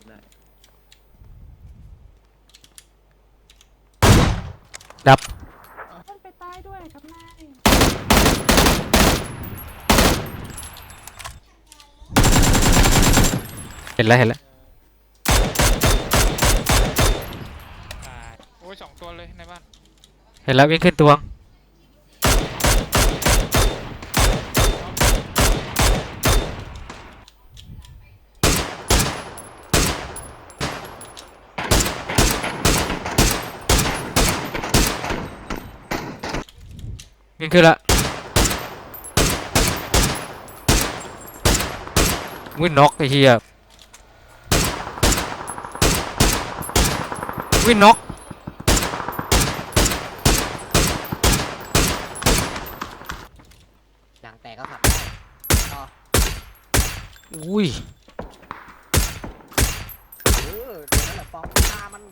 ากได้ ดับ มันไปตายด้วยกับนายเห็นแล้วเห็นแล้ว ตายโอ้ยสองตัวเลยในบ้าน เห็นแล้ววิ่งขึ้นตวง วิ่งขึ้นละวิ่งน็อกไอ้เหี้ยวิ่งน็อกยางแตกก็ขับได้ต่อ อุ้ย เออเดี๋ยวนั่นแหละฟองตามัน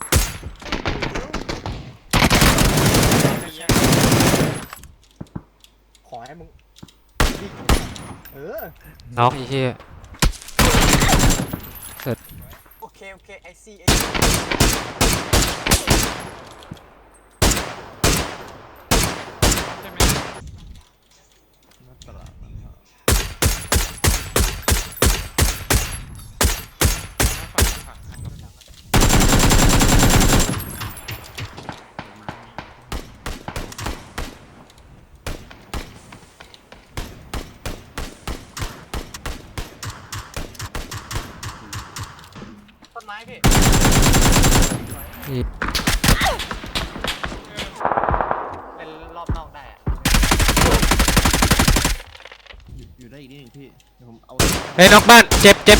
ขอ ให้มึงวิ่งเออน็อกไอ้เหี้ยโอเคโอเคไอซีไอใช่ไหม นัดตลาดนะครับ หน้าฝั่งฝั่งอันก็ไม่ดังนะ ต้นไม้พี่นี่เป็นรอบนอกได้อะอยู่อยู่ได้อีกนิดหนึ่งพี่เดี๋ยวผมเอาเฮ้ยน็อกบ้านเจ็บเจ็บ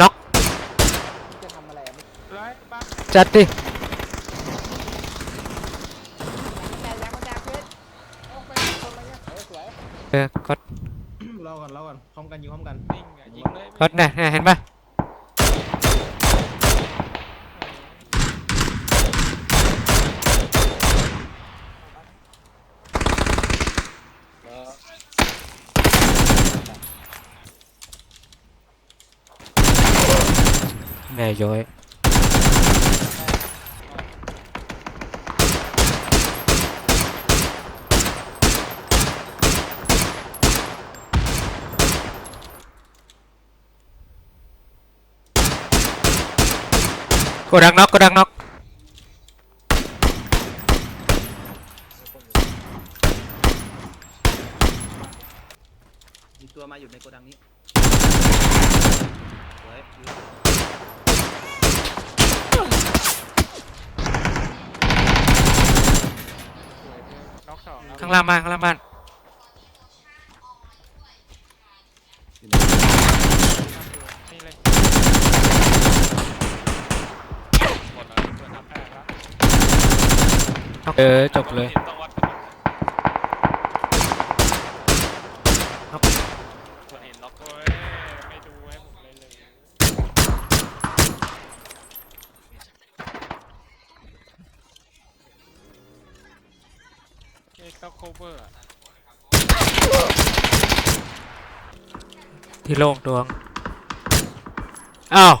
น็อกจะทำอะไรอะไม่ร้อยบ้างจัดดิแกยักษ์ก็แจกเพื่อนโอ้ไปคนอะไรเงี้ยเออสวยเออก็รอก่อนรอก่อนพร้อมกันยิงพร้อมกัน นิ่งอะยิงเลย ก็เนี่ยเนี่ยเห็นปะ แม่ย้อยกดดังน็อกกดดังน็อกมีตัวมาอยู่ในโกดังนี้ น็อกสองข้างล่างบ้านข้างล่างบ้านนี่เลยหมดแล้วเปิดนับแปดแล้ว เออจบเลยต้องวัดกันคนเห็นล็อกเว้ยไม่ดูให้ผมเลยเลยเอ็กซ์ ต้องโคเวอร์อะที่โล่งดวง อ้าว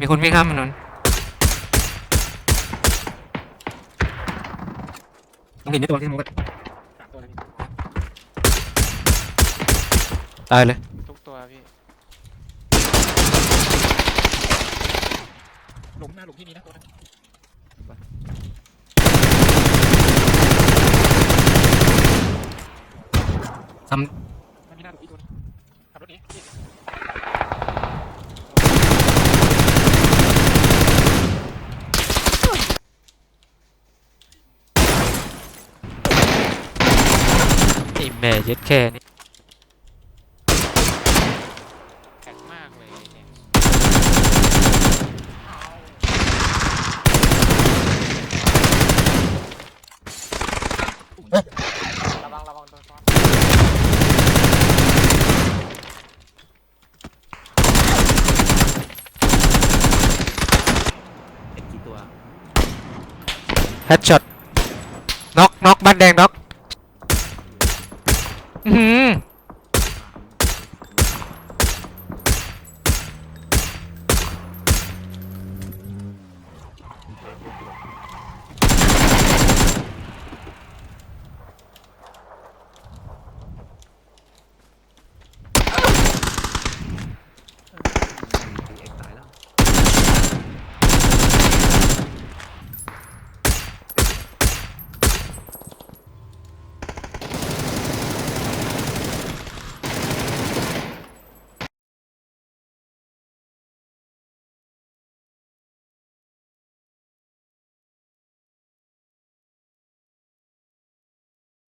มีคนวิ่งข้ามถนนต้องเห็นในตัวที่มุก สามตัวเลย ตายเลยทุกตัวพี่ หลุมหน้าหลุมที่นี้นะตัวนั้นทมันมีหน้าหลุมอีกตัวนึงขับรถหนี้พี่ำไอ้แม่เย็ดแค่นี้ เฮดช็อตน็อกน็อกบ้านแดงน็อกอืม